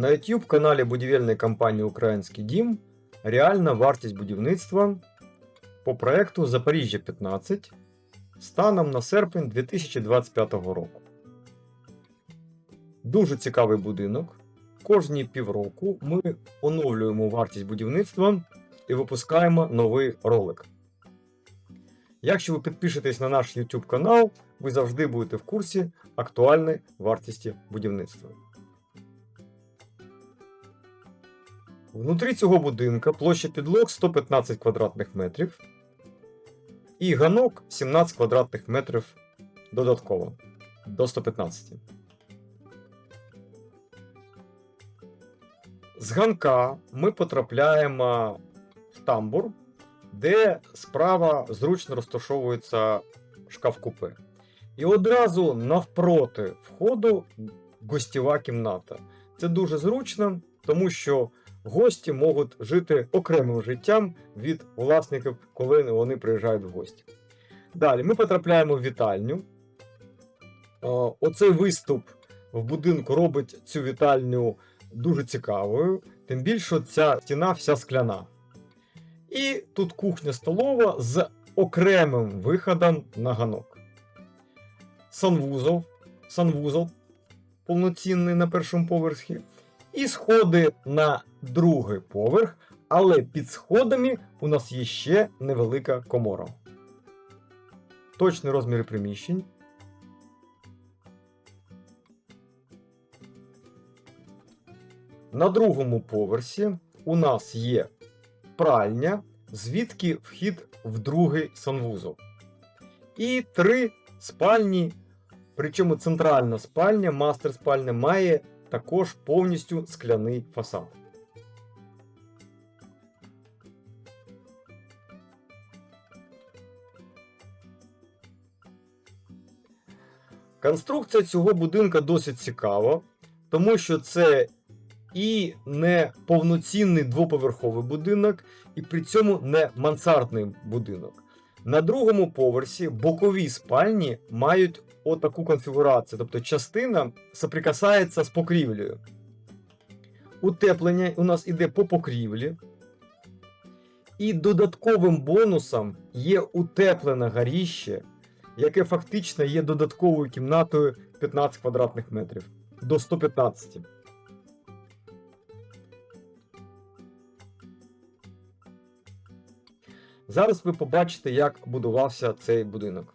На YouTube каналі будівельної компанії Український дім реальна вартість будівництва по проекту Запоріжжя 15 станом на серпень 2025 року. Дуже цікавий будинок. Кожні півроку ми оновлюємо вартість будівництва і випускаємо новий ролик. Якщо ви підпишетесь на наш YouTube канал, ви завжди будете в курсі актуальної вартості будівництва. Внутрі цього будинка площа підлог 115 квадратних метрів і ганок 17 квадратних метрів додатково до 115. З ганка ми потрапляємо в тамбур, де справа зручно розташовується шкаф-купе. І одразу навпроти входу гостєва кімната. Це дуже зручно, тому що гості можуть жити окремим життям від власників, коли вони приїжджають в гості. Далі ми потрапляємо в вітальню. Оцей виступ в будинку робить цю вітальню дуже цікавою, тим більше ця стіна вся скляна. І тут кухня столова з окремим виходом на ганок. Санвузол, санвузол повноцінний на першому поверсі. І сходи на другий поверх, але під сходами у нас є ще невелика комора. Точні розміри приміщень. На другому поверсі у нас є пральня, звідки вхід в другий санвузол. І три спальні. Причому центральна спальня, мастер спальня, має також повністю скляний фасад. Конструкція цього будинка досить цікава, тому що це і не повноцінний двоповерховий будинок, і при цьому не мансардний будинок. На другому поверсі бокові спальні мають отаку конфігурацію, тобто частина соприкасається з покрівлею. Утеплення у нас іде по покрівлі. І додатковим бонусом є утеплене горіще, яке фактично є додатковою кімнатою 15 квадратних метрів до 115. Зараз ви побачите, як будувався цей будинок.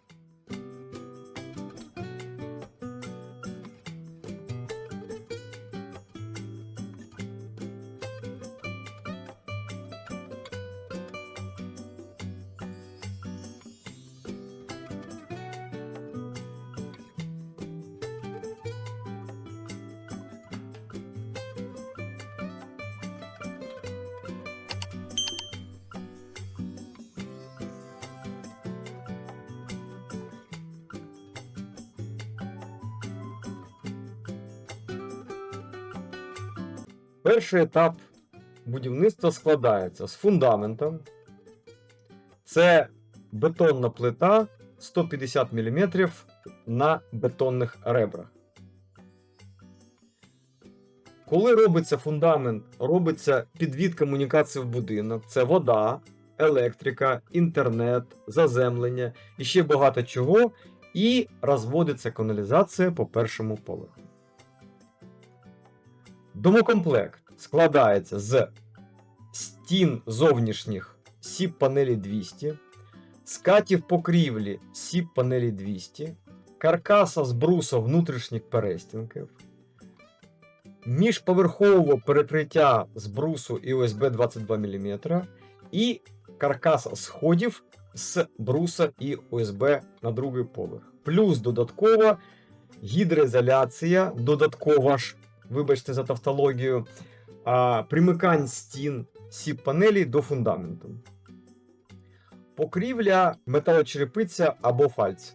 Перший етап будівництва складається з фундаментом. Це бетонна плита 150 мм на бетонних ребрах. Коли робиться фундамент, робиться підвід комунікації в будинок, це вода, електрика, інтернет, заземлення і ще багато чого, і розводиться каналізація по першому поверху. Домокомплект складається з стін зовнішніх сіп панелі 200, скатів покрівлі сіп панелі 200, каркаса з бруса внутрішніх перестінків, міжповерхового перекриття з брусу і ОСБ 22 мм, і каркаса сходів з бруса і ОСБ на другий поверх. Плюс додаткова гідроізоляція, додаткова ж вибачте за тавтологію, а, примикань стін сіп панелі до фундаменту. Покрівля металочерепиця або фальц.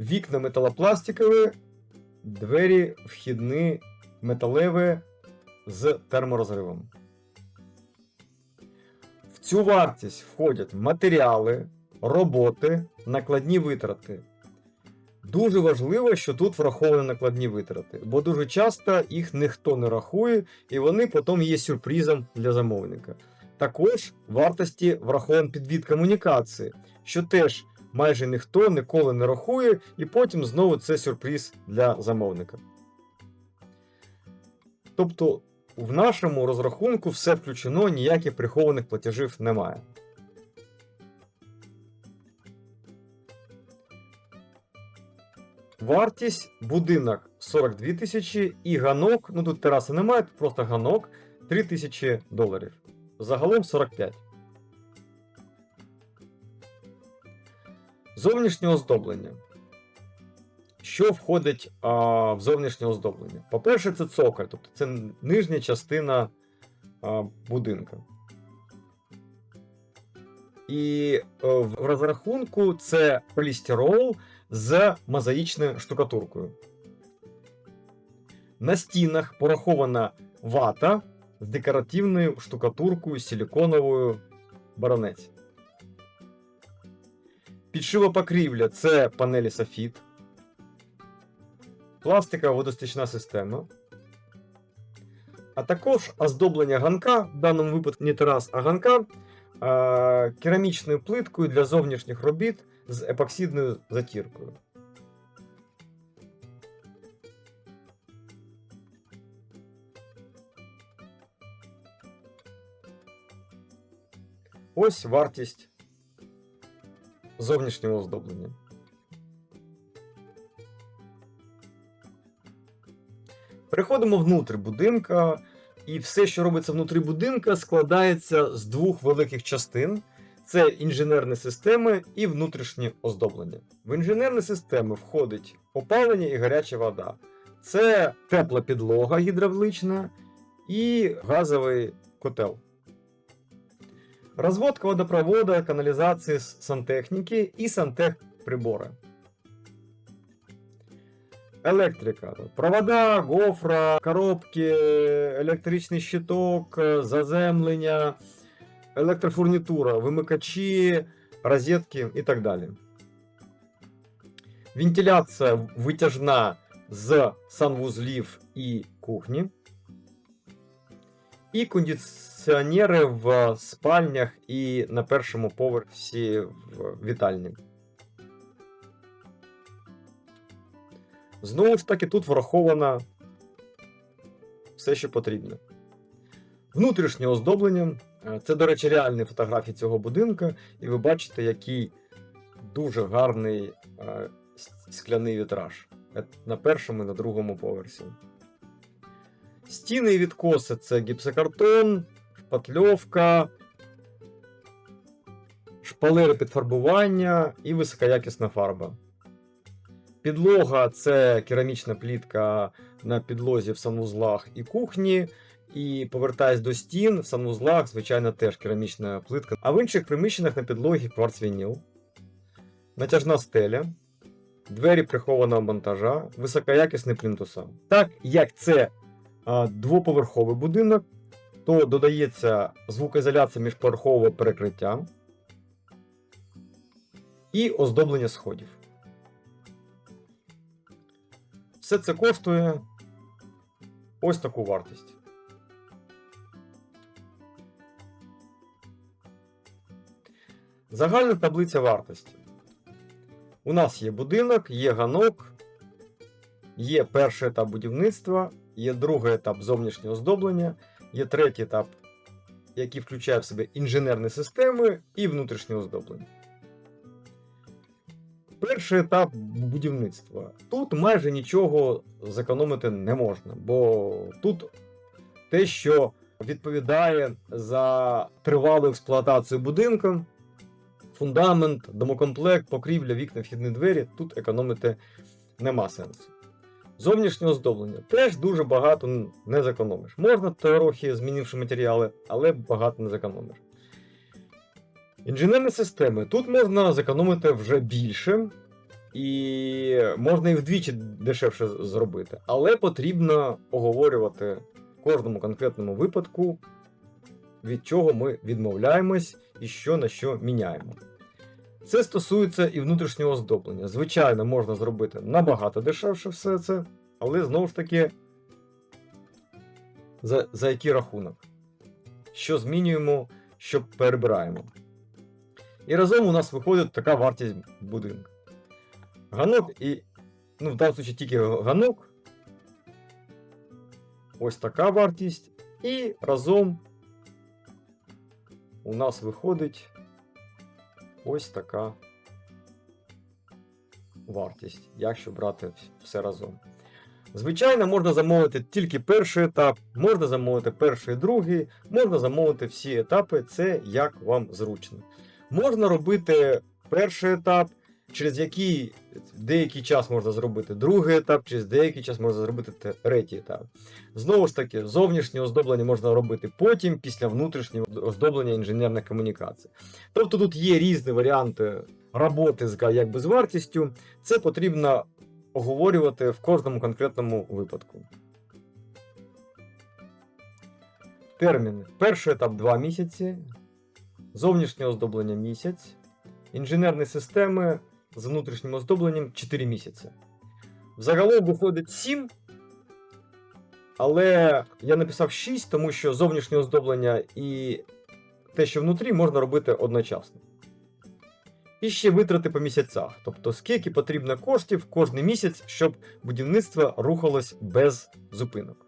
Вікна металопластикові, двері вхідні металеві з терморозривом. В цю вартість входять матеріали, роботи, накладні витрати. Дуже важливо, що тут враховані накладні витрати, бо дуже часто їх ніхто не рахує, і вони потім є сюрпризом для замовника. Також вартості врахований підвід комунікації, що теж майже ніхто ніколи не рахує, і потім знову це сюрприз для замовника. Тобто в нашому розрахунку все включено, ніяких прихованих платежів немає. Вартість будинок 42 тисячі і ганок, ну тут тераси немає, тут просто ганок 3 тисячі доларів. Загалом 45. Зовнішнє оздоблення. Що входить а, в зовнішнє оздоблення? По-перше, це цоколь, тобто це нижня частина а, будинка. І е, в розрахунку це полістирол з мозаїчною штукатуркою. На стінах порахована вата з декоративною штукатуркою силіконовою баронець. Підшива покрівля це панелі софіт. Пластикова водостічна система. А також оздоблення ганка, в даному випадку не терас, а ганка е- керамічною плиткою для зовнішніх робіт з епоксидною затіркою. Ось вартість зовнішнього оздоблення. Переходимо внутрі будинка, і все, що робиться внутрі будинка, складається з двох великих частин: це інженерні системи і внутрішнє оздоблення. В інженерні системи входить опалення і гаряча вода. Це тепла підлога гідравлична і газовий котел. Розводка водопровода, каналізації сантехніки і сантехприбори. Електрика. Провода, гофра, коробки, електричний щиток, заземлення, електрофурнітура, вимикачі, розетки і так далі. Вентиляція витяжна з санвузлів і кухні. І кондиціонери в спальнях і на першому поверсі в вітальні. Знову ж таки, тут враховано все, що потрібно. Внутрішнє оздоблення. Е, Це, до речі, реальні фотографії цього будинку, і ви бачите, який дуже гарний е, скляний вітраж Е, на першому і на другому поверсі. Стіни і відкоси це гіпсокартон, шпатльовка, шпалери під фарбування і високоякісна фарба. Підлога це керамічна плітка на підлозі в санвузлах і кухні. І повертаясь до стін, в санвузлах, звичайно, теж керамічна плитка. А в інших приміщеннях на підлогі кварцвініл, натяжна стеля, двері прихованого монтажа, високоякісний плінтуса. Так як це а, двоповерховий будинок, то додається звукоізоляція міжповерхового перекриття і оздоблення сходів. Все це коштує ось таку вартість. Загальна таблиця вартості. У нас є будинок, є ганок, є перший етап будівництва, є другий етап зовнішнього оздоблення, є третій етап, який включає в себе інженерні системи і внутрішнє оздоблення. Перший етап будівництва. Тут майже нічого зекономити не можна, бо тут те, що відповідає за тривалу експлуатацію будинку, фундамент, домокомплект, покрівля, вікна, вхідні двері, тут економити нема сенсу. Зовнішнє оздоблення теж дуже багато не зекономиш. Можна трохи змінивши матеріали, але багато не зекономиш. Інженерні системи. Тут можна зекономити вже більше, і можна і вдвічі дешевше зробити. Але потрібно оговорювати в кожному конкретному випадку, від чого ми відмовляємось і що на що міняємо. Це стосується і внутрішнього оздоблення. Звичайно, можна зробити набагато дешевше все це, але знову ж таки, за, за який рахунок? Що змінюємо, що перебираємо. І разом у нас виходить така вартість будинку. Ганок і, ну, в даному випадку тільки ганок. Ось така вартість. І разом у нас виходить ось така вартість, якщо брати все разом. Звичайно, можна замовити тільки перший етап, можна замовити перший і другий, можна замовити всі етапи, це як вам зручно. Можна робити перший етап, через який деякий час можна зробити другий етап, через деякий час можна зробити третій етап. Знову ж таки, зовнішнє оздоблення можна робити потім, після внутрішнього оздоблення інженерних комунікацій. Тобто тут є різні варіанти роботи з якби, з вартістю. Це потрібно оговорювати в кожному конкретному випадку. Терміни. Перший етап 2 місяці, зовнішнє оздоблення місяць, інженерні системи з внутрішнім оздобленням 4 місяці. Взагалом виходить 7, але я написав 6, тому що зовнішнє оздоблення і те, що внутрі, можна робити одночасно. І ще витрати по місяцях, тобто скільки потрібно коштів кожен місяць, щоб будівництво рухалось без зупинок.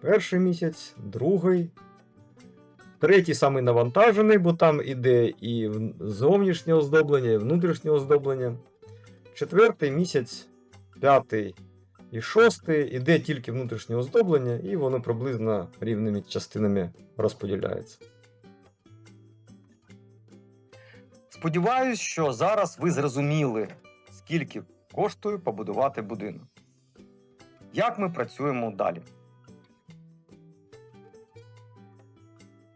Перший місяць, другий, третій самий навантажений, бо там іде і зовнішнє оздоблення, і внутрішнє оздоблення. Четвертий місяць, п'ятий і шостий іде тільки внутрішнє оздоблення, і воно приблизно рівними частинами розподіляється. Сподіваюсь, що зараз ви зрозуміли, скільки коштує побудувати будинок. Як ми працюємо далі?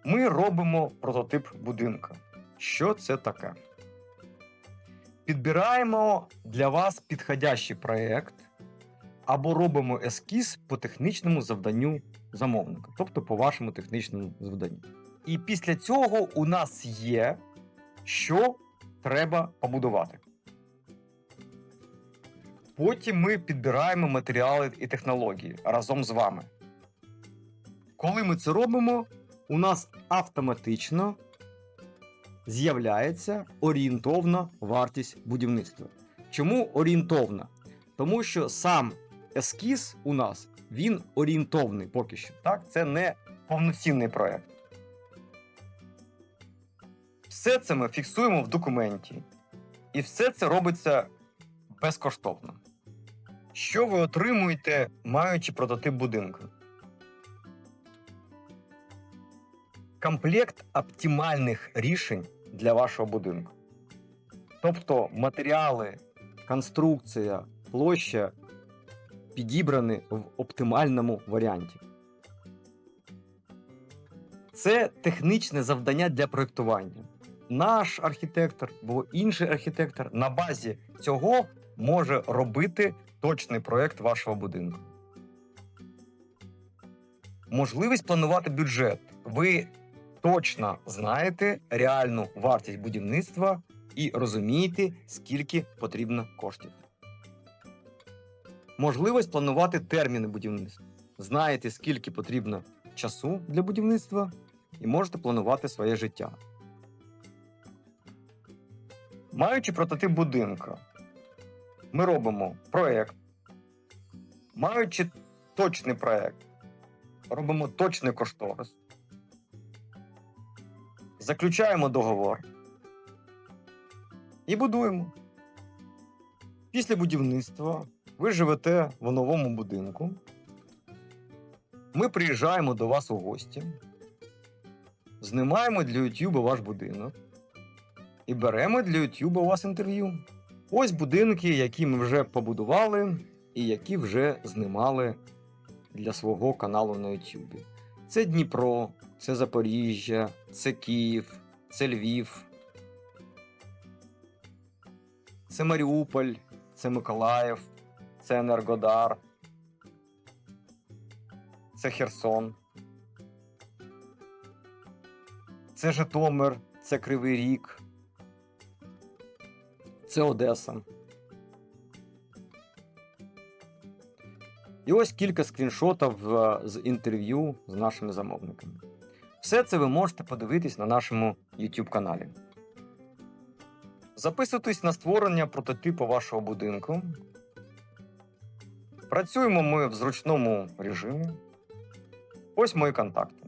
Ми робимо прототип будинка. Що це таке? Підбираємо для вас підходящий проєкт або робимо ескіз по технічному завданню замовника, тобто по вашому технічному завданню. І після цього у нас є що треба побудувати. Потім ми підбираємо матеріали і технології разом з вами. Коли ми це робимо, у нас автоматично з'являється орієнтовна вартість будівництва. Чому орієнтовна? Тому що сам ескіз у нас він орієнтовний поки що. Так? Це не повноцінний проект. Все це ми фіксуємо в документі. І все це робиться безкоштовно. Що ви отримуєте, маючи прототип будинку? Комплект оптимальних рішень для вашого будинку. Тобто матеріали, конструкція, площа підібрані в оптимальному варіанті. Це технічне завдання для проєктування. Наш архітектор або інший архітектор на базі цього може робити точний проєкт вашого будинку. Можливість планувати бюджет. Ви точно знаєте реальну вартість будівництва і розумієте, скільки потрібно коштів. Можливість планувати терміни будівництва. Знаєте, скільки потрібно часу для будівництва, і можете планувати своє життя. Маючи прототип будинку, ми робимо проєкт. Маючи точний проєкт, робимо точний кошторис. Заключаємо договор і будуємо. Після будівництва ви живете в новому будинку. Ми приїжджаємо до вас у гості, знімаємо для YouTube ваш будинок і беремо для YouTube у вас інтерв'ю. Ось будинки, які ми вже побудували і які вже знімали для свого каналу на YouTube. Це Дніпро, це Запоріжжя, це Київ, це Львів, це Маріуполь, це Миколаїв, це Енергодар, це Херсон, це Житомир, це Кривий Ріг, це Одеса. І ось кілька скріншотів е, з інтерв'ю з нашими замовниками. Все це ви можете подивитись на нашому YouTube каналі. Записуйтесь на створення прототипу вашого будинку. Працюємо ми в зручному режимі. Ось мої контакти.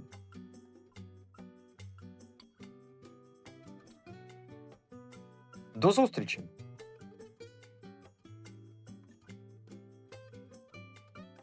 До зустрічі!